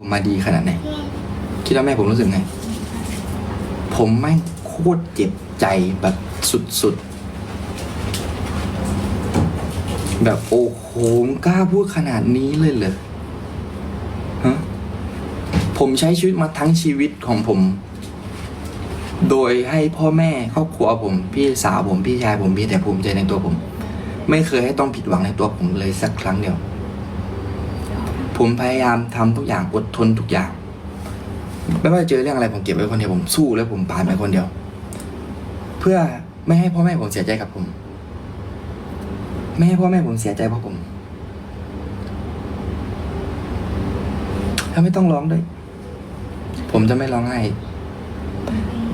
ผมมาดีขนาดไหน คิดว่าแม่ผมรู้สึกไง ผมไม่งโคตรเจ็บใจแบบสุดๆ แบบโอ้โหกล้าพูดขนาดนี้เลยเหรอฮะ ผมใช้ชีวิตมาทั้งชีวิตของผม โดยให้พ่อแม่ครอบครัวผม พี่สาวผมพี่ชายผมพี่แต่ภูมิใจในตัวผม ไม่เคยให้ต้องผิดหวังในตัวผมเลยสักครั้งเดียว ผมพยายามทำทุกอย่างอดทนทุกอย่าง ไม่ว่าเจอเรื่องอะไรผมเก็บไว้คนเดียวผมสู้แล้วผมผ่านไปคนเดียว เพื่อไม่ให้พ่อแม่ผมเสียใจกับผม ไม่ให้พ่อแม่ผมเสียใจเพราะผมถ้าไม่ต้องร้องด้วย ผมจะไม่ร้องไห้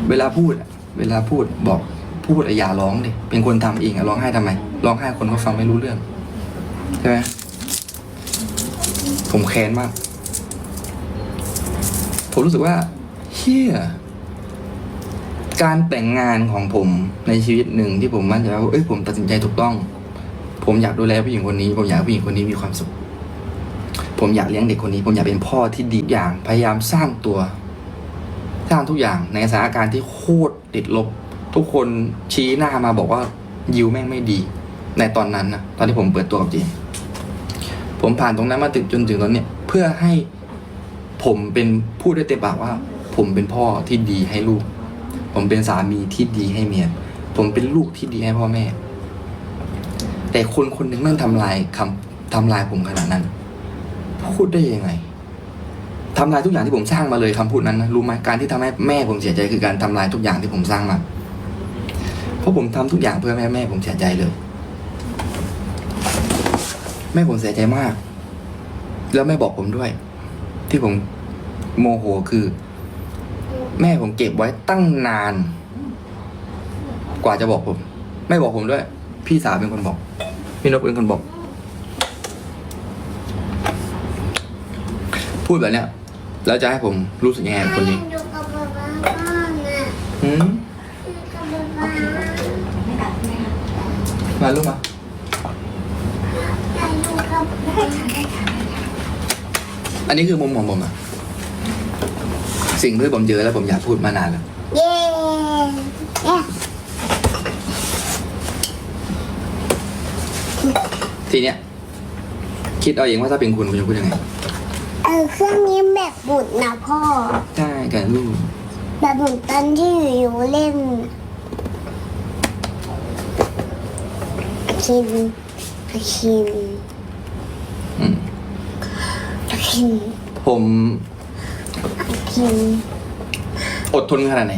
เวลาพูดเวลาพูดบอกพูดอย่าร้องดิเป็นคนทำเองอะร้องไห้ทำไมร้องไห้คนเขาฟังไม่รู้เรื่องใช่ไหม ผมแค้นมาก ผมรู้สึกว่าเฮียการแต่งงานของผมในชีวิตหนึ่งที่ผมมั่นใจว่าเอ้ยผมตัดสินใจถูกต้อง ผมอยากดูแลผู้หญิงคนนี้ ผมอยากผู้หญิงคนนี้มีความสุข ผมอยากเลี้ยงเด็กคนนี้ ผมอยากเป็นพ่อที่ดีอย่างพยายามสร้างตัว สร้างทุกอย่างในสถานการณ์ที่โคตรติดลบ ทุกคนชี้หน้ามาบอกว่ายิวแม่งไม่ดี ในตอนนั้นนะตอนที่ผมเปิดตัวกับจีน ผมผ่านตรงนั้นมาถึงจนถึงตอนเนี้ยเพื่อให้ผมเป็นพูดได้เต็มปากว่า ผมเป็นพ่อที่ดีให้ลูก ผมเป็นสามีที่ดีให้เมียผมเป็นลูกที่ดีให้พ่อแม่ แต่คนคนหนึ่งนั่นทำลายคำทำลายผมขนาดนั้นพูดได้ยังไงทำลายทุกอย่างที่ผมสร้างมาเลยคำพูดนั้นนะรู้ไหมการที่ทำให้แม่ผมเสียใจคือการทำลายทุกอย่างที่ผมสร้างมาเพราะผมทำทุกอย่างเพื่อแม่แม่ผมเสียใจเลย แม่ผมเสียใจมาก แล้วแม่บอกผมด้วย ที่ผมโมโหคือ แม่ผมเก็บไว้ตั้งนาน กว่าจะบอกผม ไม่บอกผมด้วย พี่สาวเป็นคนบอก พี่นกเป็นคนบอก พูดแบบเนี้ยแล้วจะให้ผมรู้สึกยังไงกับคนนี้อยู่กับป๊าป๊าบ้างอะหืมอยู่กับป๊าป๊าไม่ตัดใช่ไหมคะมาลูกมา อยากอยู่กับ ได้ค่ะได้ค่ะ อันนี้คือมุมของผมอะสิ่งที่ผมเจอแล้วผมอยากพูดมานานแล้ว เย้เย้ทีเนี้ยคิดเอาเองว่าถ้าเป็นคุณคุณจะพูดยังไงเออเครื่องนี้แบบบุดนะพ่อ ใช่กันลูกแบบบุดตอนที่อยู่เล่นอาคินอาคินอืม อาคินผมอาคินอดทนขนาดไหน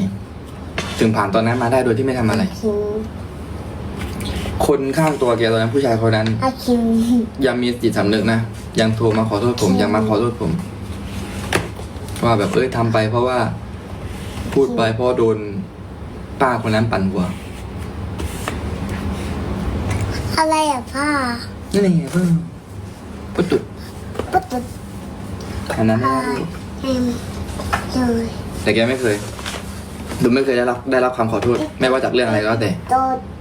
ถึงผ่านตอนนั้นมาได้โดยที่ไม่ทำอะไรอาคินคนข้างตัวแกตอนนั้นผู้ชายคนนั้น อาคินยังมีจิตสำนึกนะยังโทรมาขอโทษผมยังมาขอโทษผม ว่าแบบเอ้ยทำไปเพราะว่าพูดไปเพราะโดนป้าคนนั้นปั่นหัวอะไรอะพ่อนั่นเองเพิ่งปุ๊บตุด ปุ๊บปุ๊บ อันนั้นพ่อไม่ได้เอ็มเลยแต่แกไม่เคย ดูไม่เคยได้รับได้รับคำขอโทษ ไม่ว่าจากเรื่องอะไรก็แล้วแต่ โต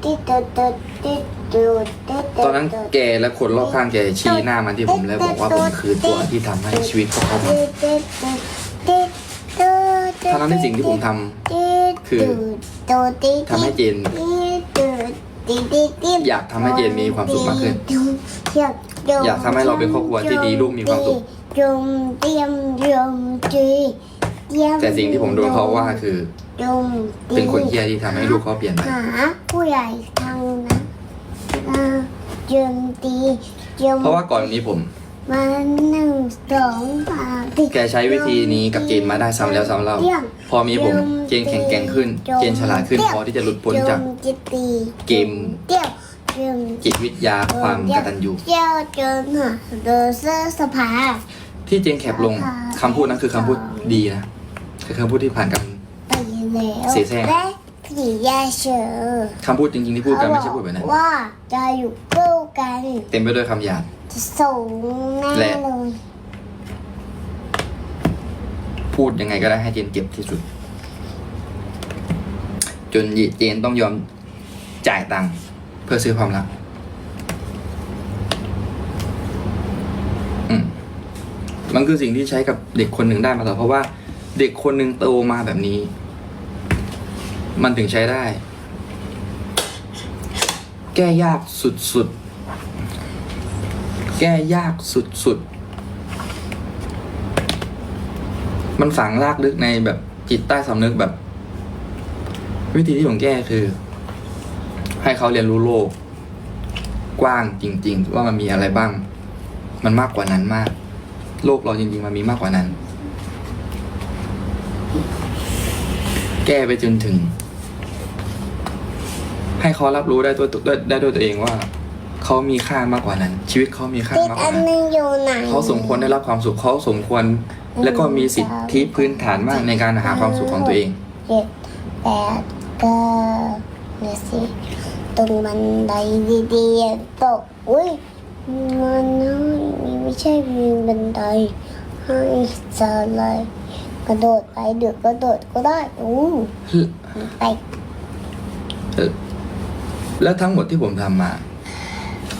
ติโตโตติโตติโตตอนนั้นแกและคนรอบข้างแกชี้หน้ามาที่ผมแล้วบอกว่าผมคือตัวที่ทำให้ชีวิตของเขาพังทั้งนั้นในสิ่งที่ผมทำคือโตติทำให้เจนติติติอยากทำให้เจนมีความสุขมากขึ้น อยากทำให้เราเป็นครอบครัวที่ดีลูกมีความสุข จมเตรียมยมจีเตรียมแต่สิ่งที่ผมโดนเขาว่าคือจมตีเป็นคนเฮี้ยที่ทำให้ลูกเขาเปลี่ยนไปหาผู้ใหญ่ทางนั้นอ่าจมตีจมเพราะว่าก่อนนี้ผมมาหนึ่งสองสามสี่แกใช้วิธีนี้กับเจนมาได้ซ้ำแล้วซ้ำเล่าเยี่ยมพอมีผมเจนแข็งแกร่งขึ้น เจนฉลาดขึ้นพอที่จะหลุดพ้นจากจมจิตตีเกมเดี่ยวจมจิตวิทยาความกตัญญูเดี่ยวจนหาเดอเซอร์สภา ที่เจนแคปลงคำพูดนั้นคือคำพูดดีนะคือคำพูดที่ผ่านกัน ไปแล้วเสียแซ่และผียาเฉอคำพูดจริงๆที่พูดกันไม่ใช่พูดแบบนั้นว่าจะอยู่คู่กันเต็มไปด้วยคำหยาบ จะสูงแน่และ เลยพูดยังไงก็ได้ให้เจนเจ็บที่สุด จนเจนต้องยอมจ่ายตังค์เพื่อซื้อความรัก มันคือสิ่งที่ใช้กับเด็กคนหนึ่งได้มาตลอดเพราะว่าเด็กคนหนึ่งโตมาแบบนี้ มันถึงใช้ได้ แก้ยากสุดๆ แก้ยากสุดๆ มันฝังรากลึกในแบบจิตใต้สำนึกแบบ วิธีที่ผมแก้คือ ให้เขาเรียนรู้โลก กว้างจริง ๆ ว่ามันมีอะไรบ้าง มันมากกว่านั้นมาก โลกเราจริงๆมันมีมากกว่านั้น แก้ไปจนถึง ให้เขารับรู้ได้ตัวได้ได้ด้วยตัวเองว่าเขามีค่ามากกว่านั้น ชีวิตเขามีค่าติดมากกอัว่านนั้นหนึงอยู่ไหนเขาสมควรได้รับความสุขเขาสมควร แล้วก็มีสิทธิพื้นฐานมากในการหาความสุขของตัวเอง เจ็ดแปดเก้าเดี๋ยวสิตรงบันไดดีๆตกอุ้ยมันน้อยไม่ ใช่มีบันไดให้สไลด์กระโดดไปเดือกกระโดดก็ได้อู้ไปแล้วทั้งหมดที่ผมทำมา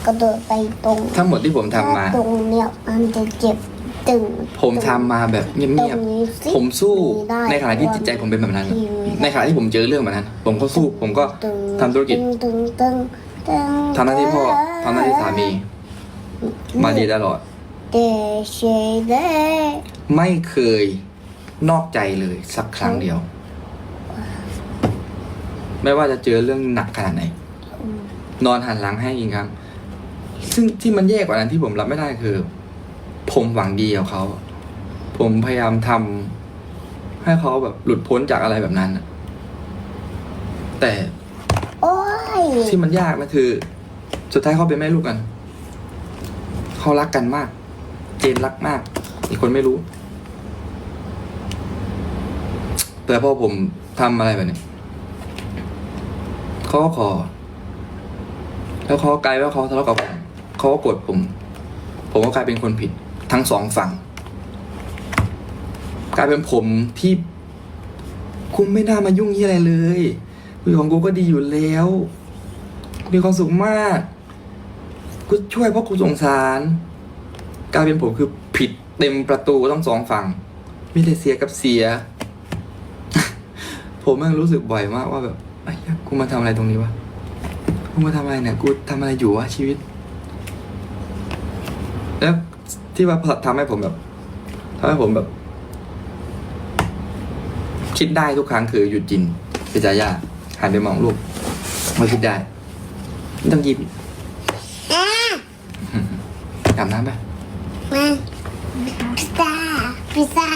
กระโดดไปตรง ทั้งหมดที่ผมทำมา ตรงเนี่ยมันจะเจ็บตึง ผมทำมาแบบเงีตรยบงนี้สิๆผมสู้ได้ในขณะที่จิตใจผมเป็นแบบนั้นที่มีในขณะที่ผมเจอเรื่องแบบนั้น ผมก็สู้ผมก็ตึงทำธุรกิจตึงตึงตึงตึงทำหน้าที่พ่อทำหน้าที่สามี มาดีตลอด เดชเดไม่เคยนอกใจเลยสักครั้งเดียว ไม่ว่าจะเจอเรื่องหนักขนาดไหน นอนหันหลังให้อีกครั้งซึ่งที่มันแย่กว่านั้นที่ผมรับไม่ได้คือ ผมหวังดีกับเขา ผมพยายามทำให้เขาแบบหลุดพ้นจากอะไรแบบนั้นน่ะแต่โอ้ยที่มันยากนะคือ สุดท้ายเขาเป็นแม่ลูกกัน เขารักกันมากเจ นรักมาก อีกคนไม่รู้ แต่พอผมทำอะไรแบบนี้เขาก็ขอ แล้วเขาก็กลายว่าเขาทะเลาะกับผมเขาก็โกดผม ผมก็กลายเป็นคนผิดทั้งสองฝั่ง กลายเป็นผมที่คุณไม่น่ามายุ่งยี่อะไรเลยคุยของกูก็ดีอยู่แล้วมีความสุขมาก กูช่วยเพราะกูสงสาร กลายเป็นผมคือผิดเต็มประตูทั้งสองฝั่งมีแต่เสียกับเสีย ผมแม่งรู้สึกบ่อยมากว่าแบบไอ้ยกูมาทำอะไรตรงนี้วะกูมาทำอะไรเนี่ยกูทำอะไรอยู่วะชีวิต แล้วที่ว่าทำให้ผมแบบทำให้ผมแบบ คิดได้ทุกครั้งคือหยุดจินพิจายาหันไปมองลูกมาคิดได้ไม่ต้องยิ้มอะอาบน้ำไป มาพิซซ่าพิซซ่า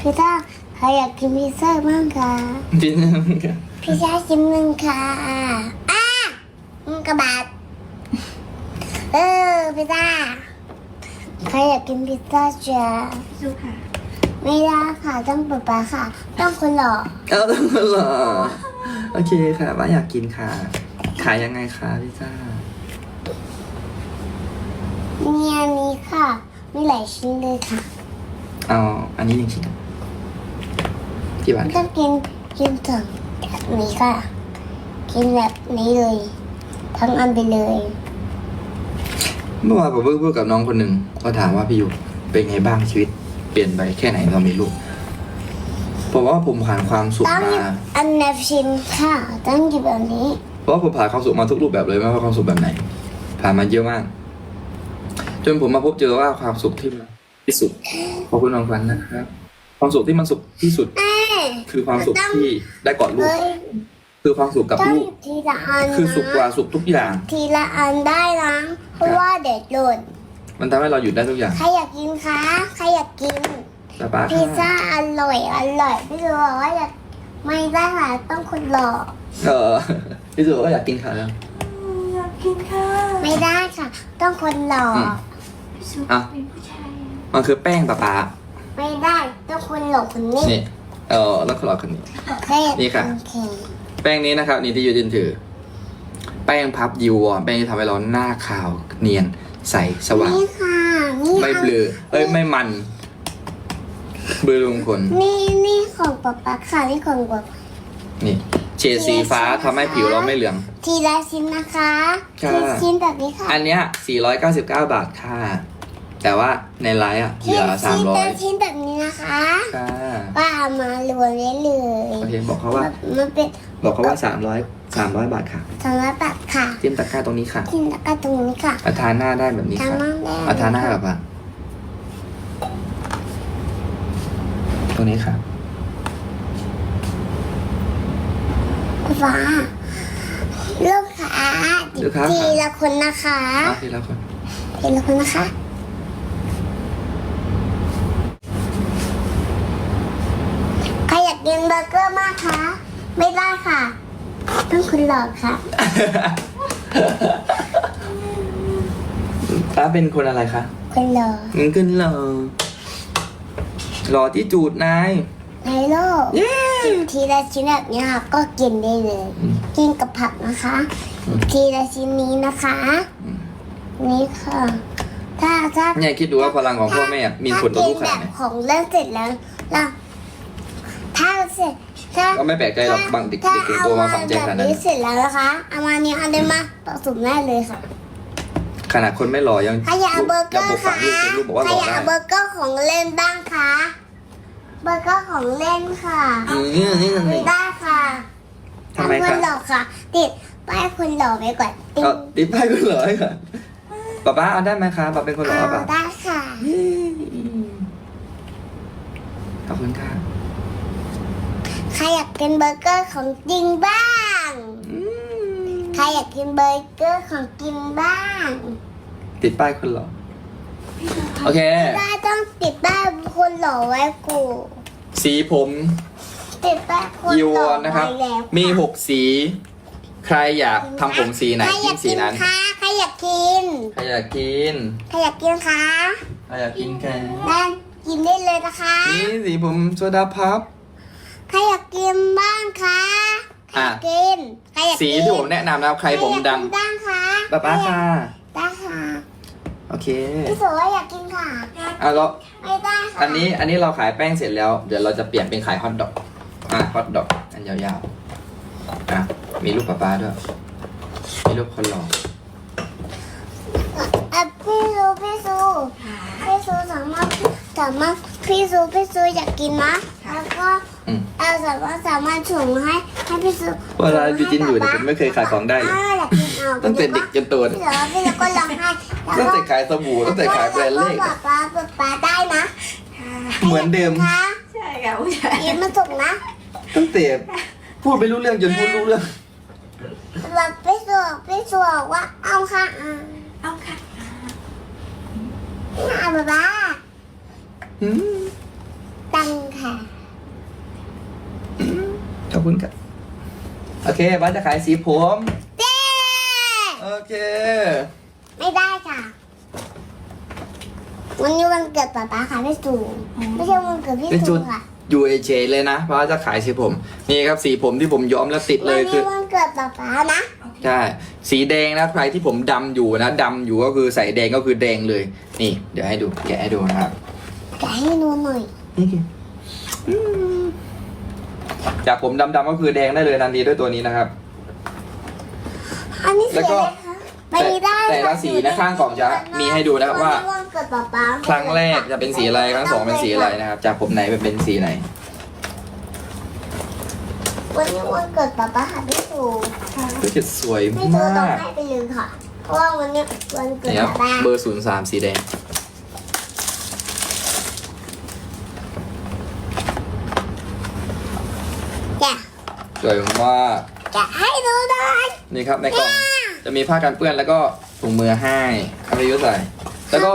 พิซซ่าใครอยากกินพิซซ่าบ้างคะกินพิซซ่าชิ้นหนึ่งค่ะอะอืมกระบาดเออพิซซ่าใครอยากกินพิซซ่าจ้ะสู้ค่ะไม่ได้ค่ะต้องป๊าป๊าค่ะ ต้องคนหล่อเอาต้องเหรอโอเคค่ะว่าอยากกินค่ะ ขายยังไงคะพิซซ่า มีอันนี้ค่ะ มีหลายชิ้นเลยค่ะเอาอันนี้หนึ่งชิ้นกี่บาทต้องกินกินถึงแบบนี้ค่ะ กินแบบนี้เลย ทั้งอันไปเลย เมื่อวานผมเพิ่งพูดกับน้องคนหนึ่งก็ถามว่าพี่อยู่เป็นไงบ้างชีวิต เปลี่ยนไปแค่ไหนตอนมีลูกผมว่าผมผ่านความสุขต้องหยิบมา อันนับชิ้นค่ะ ต้องหยิบแบบนี้ เพราะว่าผมผ่านความสุขมาทุกรูปแบบเลยไม่ว่าความสุขแบบไหน ผ่านมาเยอะมาก จนผมมาพบเจอว่าความสุขที่มันที่สุดขอบคุณน้องฟันนะครับ ความสุขที่มันสุขที่สุดเอ้ยคือความสุขที่ได้กอดลูกเฮ้ยคือความสุขกับต้องลูหกยิบทีละอันคือสุขกว่านะสุขทุกอย่าง ทีละอันได้นะเพราะว่าเด็ดหล่นมันทำให้เราหยุดได้ทุกอย่าง ใครอยากกินคะใครอยากกินป้าป้าพิซซ่าค่ะอร่อยอร่อยพี่ดูบอกว่าอยากไม่ได้ค่ะต้องคนหล่อเออพี่สุก็อยากกินขาแล้วอยากกินค่ะไม่ได้ค่ะ ต้องคนหล่อ อมพี่สู้อะ เป็นผู้ชายมันคือแป้งป้าป้าไม่ได้ต้องคนหล่อคนนี้นี่เออแล้วขอรอคนนี้แค่อยากนี่ค่ะกินเค้กแป้งนี้นะครับ นี่ที่ยูจินถือ แป้งพับยิววอนแป้งที่ทำให้เราหน้าขาวเนียนใสสว่าง นี่ค่ะนี่ไม่เบลอเอ้ยไม่มันเบลอลงคนนี่นี่ของป๊าป๊าค่ะนี่ของป๊าป๊า นี่เฉดสีฟ้าทำให้ผิวเราไม่เหลือง ทีละชิ้นนะคะค่ะ ทีละชิ้นแบบนี้ค่ะ อันเนี้ย499 บาทค่ะ แต่ว่าในไลฟ์อะเหลือสามร้อยชิ้นแบบนี้นะคะค่ะป้าเอามารวมได้เลยโอเคบอกเขาว่ามันเป็นบอกเขาว่าสามร้อยสามร้อยบาทค่ะสำหรับแบบค่ะจิ้มตะกร้าตรงนี้ค่ะที่แล้วก็ตรงนี้ค่ะอาทาหน้าได้แบบนี้ทำค่ะมั่งได้อาทาหน้าแบบว่าตรงนี้ค่ะฟ้าลูกค้าลูกค้าทีละคนนะคะอะทีละคนทีละคนนะคะ ใครอ ยากกินเบอร์เกอร์มากคะไม่ได้ค่ะ ต้องคุณหลอกค่ะ ป้าเป็นคนอะไรคะคุณหลอกเงินขึ้นเหรอหล่อที่จูดนาย ในโลกเย้ ทีละชิ้นแบบนี้ค่ะก็กินได้เลยอืมกินกับผักนะคะ อืม ทีละชิ้นนี้นะคะ นี่ค่ะ ถ้าถ้า เนี่ยคิดดูว่าพลังของพ่อแม่มีผลต่อลูกถ้าขนาดนไหนแบบของเล่นเสร็จแล้วเราถ้า เสร็จถ้าก็ไม่แปลกใจหรอกบางเด็กถ้าเด็กๆโตมาฝังใจขนาดแบบนั้นนี้เสร็จแล้วนะคะเอามาเนี้เอาเลยมาผสมได้เลยค่ะขนาดคนไม่หล่อยังใครอยากเอาเบอร์เกยัองบอกร์ฝัคะงลูกเป็นลูกบอกว่าใคหรล่ออยากได้เอาเบอร์เกอร์ของเล่นบ้างคะเบอร์เกอร์ของเล่นค่ะอืมนี่นี่ไม่นี่ได้ค่ะทำไมคคะนหลอกค่ะ ติดป้ายคนหลอกไว้ก่อนติดเอาติดป้ายคนหล่อให้ก่อนป๊าป้าเอาได้ไหมคะป๊าเป็นคนหล่อเอาเปล่าได้ค่ะขอบคุณค่ะใค รอยากกินเบอร์เกอร์ของจริงบ้างอืมใครอยากกินเบอร์เกอร์ของกินบ้างติดป้ายคนหล่อโอเคได้ต้องติดป้ายคนหล่อไว้กู สีผมติดป้ายคนยีหวล่ออนนะครับ ไว้แล้วมีหกสี ใครอยากทำผมสีไหนใครอทิ้ยางกสีกินนั้น คะใครอยากกินใครอยากกิน ใครอยากกินคะใครอยากกินแกงได้กินได้เลยนะคะ นี่สีผมโซดาพับใครอยากกินบ้างคะใครอยากกินใครอยากสีกินที่ผมแนะนำนะครับ ใครผมอยากดกินบ้างคะำป๊าป้าค่ะ ได้ค่ะโอเคพี่สุว่าอยากกินค่ะ อะเราไม่ได้ค่ะอันนี้อันนี้เราขายแป้งเสร็จแล้ว เดี๋ยวเราจะเปลี่ยนเป็นขายฮอทดอก อะฮอทดอก อันยาวๆ อะ มีรูปป๊าป้าด้วย มีรูปคนหล่ออะพี่สุพี่สุพี่สุสามารถสามารถพี่สุพี่สุอยากกินนะแล้วก็ อืมเอาสามารถสามารถส่งให้ให้พี่สุเวลาอยู่จินอยู่เนี่ยผมไม่เคยขายของได้เลยอ้าวอยากกินเอาตั้งแต่เด็กจนโตพี่สุพี่สุก็ร้องไห้แล้วตั้งก็แต่ขายสบู่ตั้งแต่ขายแบรนด์เลขแล้วก็ป๊าป๊าป๊าได้นะเหมือนเดิม คะใช่ค่ะผู้ชายยิ้มมาส่งนะตั้งแต่พูดไม่รู้เรื่องจนพูดรู้เรื่องแบบพี่สุพี่สุบอกว่าเอาค่ะอ่าเอาค่ะอ่าป๊าป๊าอืม ตังค่ะ ขอบคุณครับ โอเคบ้านจะขายสีผมเย้โอเค ไม่ได้ค่ะ วันนี้วันเกิดป๊าป๊าค่ะพี่สุไม่ใช่วันเกิดพี่เป็นจุสุดค่ะอยู่เฉยๆเลยนะเพราะว่าจะขายสีผม นี่ครับสีผมที่ผมย้อมแล้วติดเลวันยคืนี้อ วันเกิดป๊าป๊านะโอเคใช่สีแดงนะใครที่ผมดำอยู่นะดำอยู่ก็คือใส่แดงก็คือแดงเลย นี่ เดี๋ยวให้ดูแกะให้ดูนะครับแกะให้ดูหน่อยนี่คืออืม จากผมดำๆก็คือแดงได้เลยทันทีด้วยตัวนี้นะครับ อันนี้สีแล้วก็ อะไรคะไม่ได้แต่ค่ละสีนะข้างกล่องจะมีให้ดูนะครับว่านนี้วันเกิดป๊าป๊าครั้งแรกจะเป็นสีอะไรครั้งสองเป็นสีอะไรนะครับ จากผมไหนเป็นเป็นสีไหน วันนี้วันเกิดป๊าป๊าค่ะพี่สุก็จะสวยพี่สุมาต้องกให้ไปเลยค่ะ เพราะว่าวันนี้วันเกิดนี่ครับป๊าป๊าเบอร์ศูนย์สามสีแดง แกะ สวยมากแกะให้ดูหน่อยนี่ครับในกล่องจะมีผ้ากันเปื้อนแล้วก็ถุงมือให้เอาไปยุใส่ แล้วก็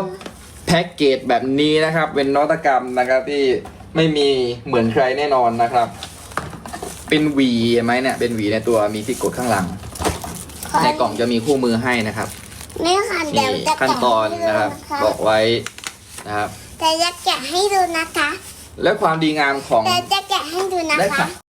แพ็กเกจแบบนี้นะครับ เป็นนวัตกรรมนะครับที่ไม่มีเหมือนใครแน่นอนนะครับ เป็นหวีเห็นไหมเนี่ยเป็นหวีในตัวมีที่กดข้างหลัง ในกล่องจะมีคู่มือให้นะครับนี่ค่ะเดี๋นี่ยวจะขั้นแกะตอนให้ดูนะครับนะคะบอกไว้นะครับแต่จะแกะให้ดูนะคะ และความดีงามของแต่จะแกะให้ดูนะได้คะค่ะ